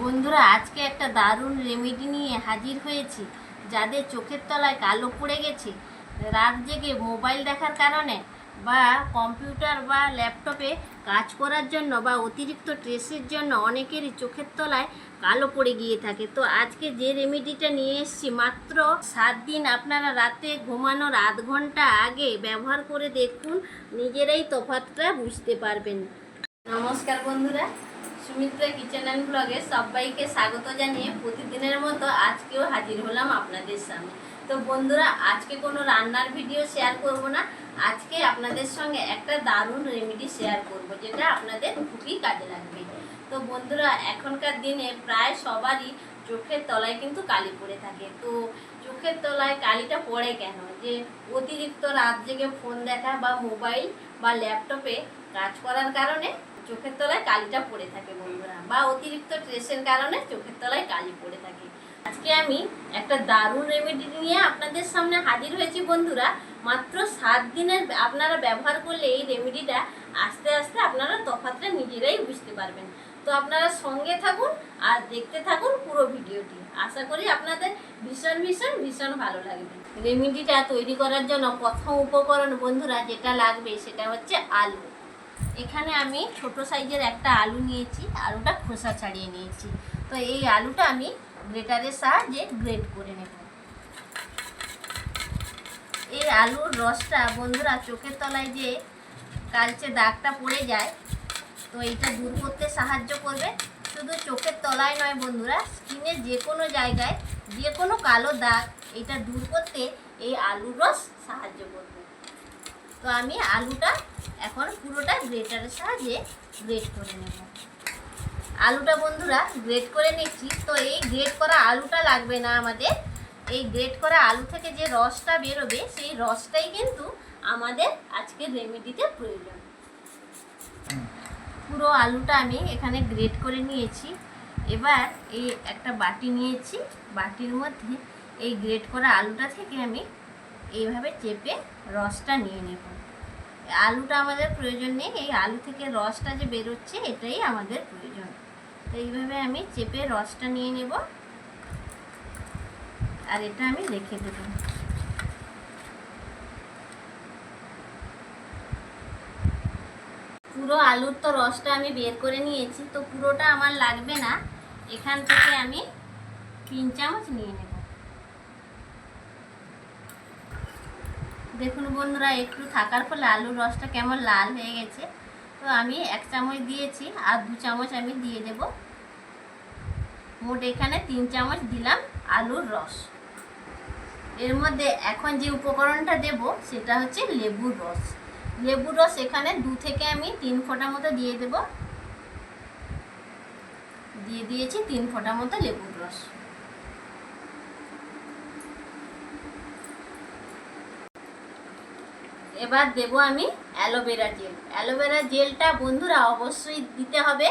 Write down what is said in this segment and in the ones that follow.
বন্ধুরা, আজকে একটা দারুণ রেমেডি নিয়ে হাজির হয়েছি, যাদের চোখের তলায় কালো পড়ে গেছে। রাত জেগে মোবাইল দেখার কারণে বা কম্পিউটার বা ল্যাপটপে কাজ করার জন্য বা অতিরিক্ত ট্রেসের জন্য অনেকেরই চোখের তলায় কালো পড়ে গিয়ে থাকে। তো আজকে যে রেমেডিটা নিয়ে এসেছি, মাত্র সাত দিন আপনারা রাতে ঘুমানোর আধ ঘণ্টা আগে ব্যবহার করে দেখুন, নিজেরাই তফাতটা বুঝতে পারবেন। নমস্কার বন্ধুরা। সুমিত্রা কিচেন অ্যান্ড ব্লগে সবাইকে স্বাগত জানিয়ে প্রতিদিনের মতো আজকেও হাজির হলাম আপনাদের সামনে। তো বন্ধুরা, আজকে কোনো রান্নার ভিডিও শেয়ার করব না। আজকে আপনাদের সঙ্গে একটা দারুণ রেমেডি শেয়ার করব, যেটা আপনাদের খুবই কাজে লাগবে। তো বন্ধুরা, এখনকার দিনে প্রায় সবারই চোখের তলায় কিন্তু কালি পড়ে থাকে। তো চোখের তলায় কালিটা পড়ে কেন? যে অতিরিক্ত রাত জেগে ফোন দেখা বা মোবাইল বা ল্যাপটপে কাজ করার কারণে চোখের তলায় কালিটা পড়ে থাকে বন্ধুরা, বা অতিরিক্ত স্ট্রেসের কারণে চোখের তলায় কালি পড়ে থাকে। আজকে আমি একটা দারুণ রেমেডি নিয়ে আপনাদের সামনে হাজির হয়েছি বন্ধুরা। মাত্র সাত দিনের আপনারা ব্যবহার করলে এই রেমেডিটা আস্তে আস্তে আপনারা তফাৎটা নিজেরাই বুঝতে পারবেন। তো আপনারা সঙ্গে থাকুন আর দেখতে থাকুন পুরো ভিডিওটি। আশা করি আপনাদের ভীষণ ভীষণ ভীষণ ভালো লাগবে। রেমেডিটা তৈরি করার জন্য প্রথম উপকরণ বন্ধুরা যেটা লাগবে সেটা হচ্ছে আলু। এখানে আমি ছোট সাইজের একটা আলু নিয়েছি, আলুটা খোসা ছাড়িয়ে নিয়েছি। তো এই আলুটা আমি গ্রেটারের সাহায্যে গ্রেট করে নেব। এই আলুর রসটা বন্ধুরা চোখের তলায় যে কালচে দাগটা পড়ে যায়, তো এইটা দূর করতে সাহায্য করবে। শুধু চোখের তলায় নয় বন্ধুরা স্কিনের যে কোনো জায়গায়, যে কোনো কালো দাগ এটা দূর করতে এই আলুর রস সাহায্য করবে। তো আমি আলুটা এখন পুরোটা গ্রেটারের সাহায্যে গ্রেট করে নেব। আলুটা বন্ধুরা গ্রেট করে নিচ্ছি। তো এই গ্রেট করা আলুটা লাগবে না আমাদের। এই গ্রেট করা আলু থেকে যে রসটা বেরোবে, সেই রসটাই কিন্তু আমাদের আজকের রেমেডিতে প্রয়োজন। পুরো আলুটা আমি এখানে গ্রেট করে নিয়েছি। এবার এই একটা বাটি নিয়েছি। বাটির মধ্যে এই গ্রেট করা আলুটা থেকে আমি এইভাবে চেপে রসটা নিয়ে নেব। আলুটা আমাদের প্রয়োজন নেই, এই আলু থেকে রসটা যে বেরোচ্ছে এটাই আমাদের প্রয়োজন। তো এইভাবে আমি চেপে রসটা নিয়ে নেব। আর এটা আমি রেখে দেব। পুরো আলুর তো রসটা আমি বের করে নিয়েছি, তো পুরোটা আমার লাগবে না। এখান থেকে আমি তিন চামচ নিয়ে নেব। দেখুন বন্ধুরা, একটু থাকার ফলে আলুর রসটা কেমন লাল হয়ে গেছে। তো আমি এক চামচ দিয়েছি আর দু চামচ আমি দিয়ে দেব। মোট এখানে তিন চামচ দিলাম আলুর রস। এর মধ্যে এখন যে উপকরণটা দেব, সেটা হচ্ছে লেবুর রস। লেবুর রস এখানে দু থেকে আমি তিন ফোঁটা মতো দিয়ে দেব। দিয়ে দিয়েছি তিন ফোঁটা মতো লেবুর রস। এবার দেব আমি অ্যালোভেরা জেল। অ্যালোভেরা জেলটা বন্ধুরা অবশ্যই দিতে হবে।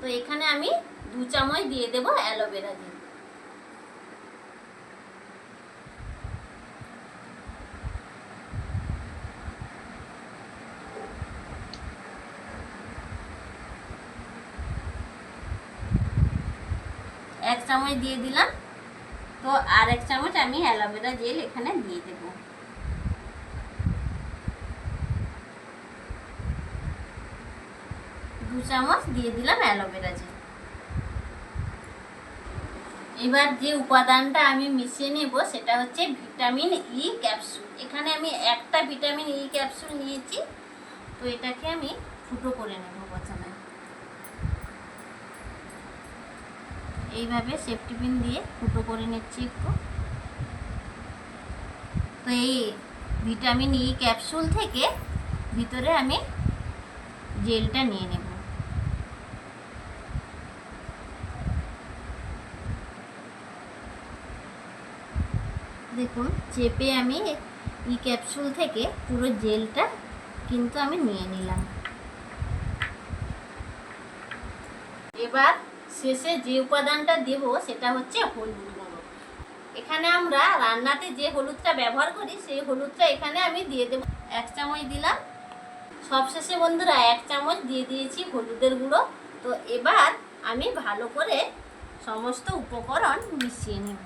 তো এখানে আমি দু চামচ দিয়ে দেব অ্যালোভেরা জেল। এক চামচ দিয়ে দিলাম। তো আর এক চামচ আমি অ্যালোভেরা জেল এখানে দিয়ে দেবো দু চামচ দিয়ে দিলাম অ্যালোভেরা জেল। এবার যে উপাদানটা আমি মিশিয়ে নেব, সেটা হচ্ছে ভিটামিন ই ক্যাপসুল। এখানে আমি একটা ভিটামিন ই ক্যাপসুল নিয়েছি, তো এটাকে আমি ফুটো করে নেব প্রথমে। এইভাবে সেফটি পিন দিয়ে ফুটো করে নিচ্ছি একটু। তো এই ভিটামিন ই ক্যাপসুল থেকে ভিতরে আমি জেলটা নিয়ে নেব। দেখুন, চেপে আমি ই ক্যাপসুল থেকে পুরো জেলটা কিন্তু আমি নিয়ে নিলাম। এবার শেষে যে উপাদানটা দেব সেটা হচ্ছে হলুদ গুঁড়ো। এখানে আমরা রান্নাতে যে হলুদটা ব্যবহার করি, সেই হলুদটা এখানে আমি দিয়ে দেব। এক চামচ দিলাম। সবশেষে বন্ধুরা, এক চামচ দিয়ে দিয়েছি হলুদের গুঁড়ো। তো এবার আমি ভালো করে সমস্ত উপকরণ মিশিয়ে নেব।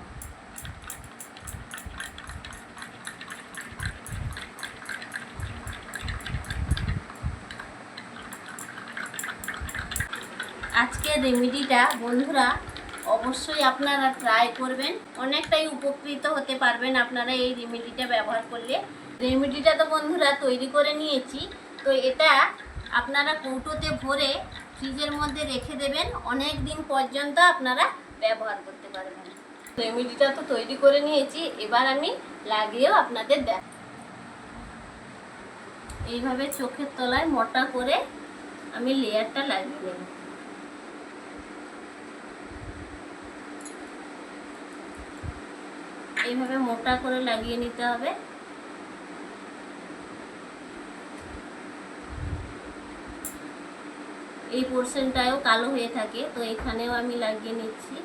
আজকের রেমেডিটা বন্ধুরা অবশ্যই আপনারা ট্রাই করবেন। অনেকটাই উপকৃত হতে পারবেন আপনারা এই রেমেডিটা ব্যবহার করলে। রেমেডিটা তো বন্ধুরা তৈরি করে নিয়েছি। তো এটা আপনারা কৌটোতে ভরে ফ্রিজের মধ্যে রেখে দেবেন। অনেক দিন পর্যন্ত আপনারা ব্যবহার করতে পারবেন। রেমেডিটা তো তৈরি করে নিয়েছি। এবার আমি লাগিয়েও আপনাদের দেখ এইভাবে চোখের তলায় মোটা করে আমি লেয়ারটা লাগিয়ে নেব। এইভাবে মোটা করে লাগিয়ে নিতে হবে। এই পোর্শনটাও কালো হয়ে থাকে, তো এখানেও আমি লাগিয়ে নিচ্ছি।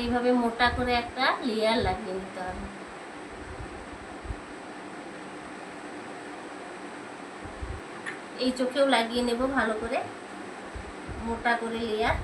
এইভাবে মোটা করে একটা লেয়ার লাগিয়ে নিতে হবে। এই চোখেও লাগিয়ে নেব ভালো করে। মোটা করে লেয়ার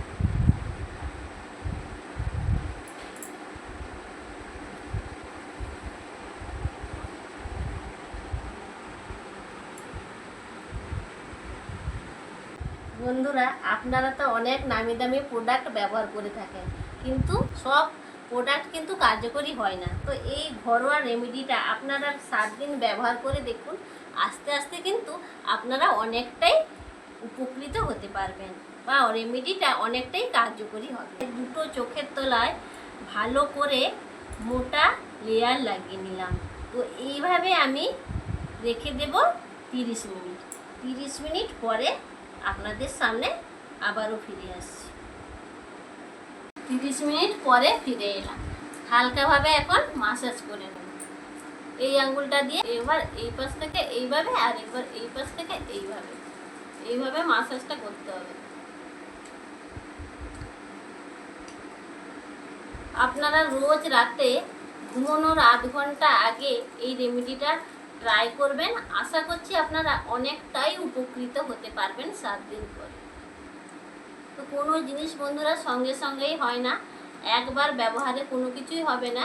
বন্ধুরা, আপনারা তো অনেক নামি দামি প্রোডাক্ট ব্যবহার করে থাকেন, কিন্তু সব প্রোডাক্ট কিন্তু কার্যকরী হয় না। তো এই ঘরোয়া রেমেডিটা আপনারা সাত দিন ব্যবহার করে দেখুন আস্তে আস্তে কিন্তু আপনারা অনেকটাই উপকৃত হতে পারবেন বা রেমেডিটা অনেকটাই কার্যকরী হবে। দুটো চোখের তলায় ভালো করে মোটা লেয়ার লাগিয়ে নিলাম। তো এইভাবে আমি রেখে দেব তিরিশ মিনিট। তিরিশ মিনিট পরে আপনাদের সামনে আবারও ফিরে আসছি। তিরিশ মিনিট পরে ফিরে এলাম। হালকাভাবে এখন মাসাজ করে নেব। এই আঙ্গুলটা দিয়ে এবার এই পাশ থেকে এইভাবে আর এবার এই পাশ থেকে এইভাবে। এইভাবে মাসাজটা করতে হবে। আপনারা রোজ রাতে ঘুমানোর আধ ঘণ্টা আগে এই রেমেডিটা ট্রাই করবেন। আশা করছি আপনারা অনেকটাই উপকৃত হতে পারবেন সাত দিন পরে। তো কোনো জিনিস বন্ধুরা সঙ্গে সঙ্গেই হয় না। একবার ব্যবহারে কোনো কিছুই হবে না।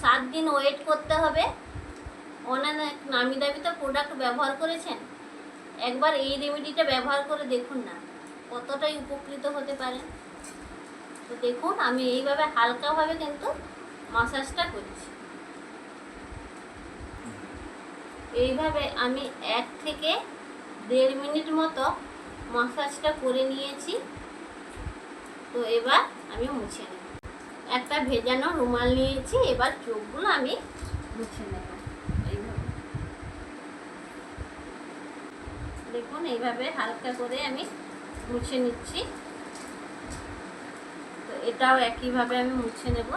সাত দিন ওয়েট করতে হবে। অনেক নামি দামি তো প্রোডাক্ট ব্যবহার করেছেন। একবার এই রেমেডিটা ব্যবহার করে দেখুন না, কতটাই উপকৃত হতে পারেন। তো দেখুন, আমি এইভাবে হালকাভাবে কিন্তু মাসাজটা করছি। এইভাবে আমি এক থেকে দেড় মিনিট মতো মাসাজটা করে নিয়েছি। তো এবার আমি মুছে নেব। একটা ভেজানো রুমাল নিয়েছি, এবার চোখগুলো আমি মুছে নেব। দেখুন, এইভাবে হালকা করে আমি মুছে নিচ্ছি। তো এটাও একইভাবে আমি মুছে নেব।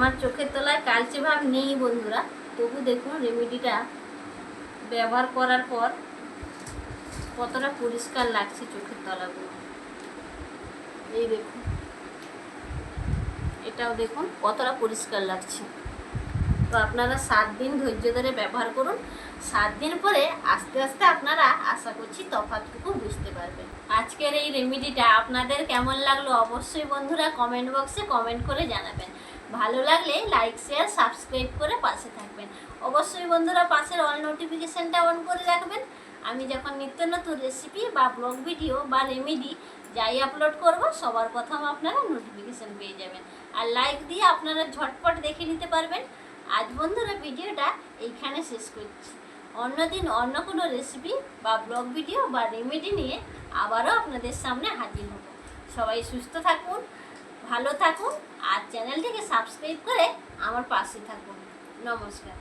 আমার চোখের তলায় কালচে ভাব নেই, বন্ধুরা। তবু দেখুন রেমেডিটা ব্যবহার করার পর কতটা পরিষ্কার লাগছে চোখের তলাগুলো। এই দেখুন, এটাও দেখুন, কতটা পরিষ্কার লাগছে। তো আপনারা সাত দিন ধৈর্য ধরে ব্যবহার করুন। সাত দিন পরে আস্তে আস্তে আপনারা আশা করছি তফাৎটুকু বুঝতে পারবেন। আজকের এই রেমেডিটা আপনাদের কেমন লাগল অবশ্যই বন্ধুরা কমেন্ট বক্সে কমেন্ট করে জানাবেন। ভালো লাগলে লাইক শেয়ার সাবস্ক্রাইব করে পাশে থাকবেন। অবশ্যই বন্ধুরা পাশের অল নোটিফিকেশানটা অন করে রাখবেন। আমি যখন নিত্য নতুন রেসিপি বা ব্লগ ভিডিও বা রেমেডি যাই আপলোড করব, সবার প্রথম আপনারা নোটিফিকেশান পেয়ে যাবেন। আর লাইক দিয়ে আপনারা ঝটপট দেখে নিতে পারবেন। আজ বন্ধুরা ভিডিওটা এইখানে শেষ করছি। অন্যদিন অন্য কোনো রেসিপি বা ব্লগ ভিডিও বা রেমেডি নিয়ে আবারও আপনাদের সামনে হাজির হব। সবাই সুস্থ থাকুন। ভালো থাকুন আর চ্যানেলটিকে সাবস্ক্রাইব করে আমার পাশে থাকুন। নমস্কার।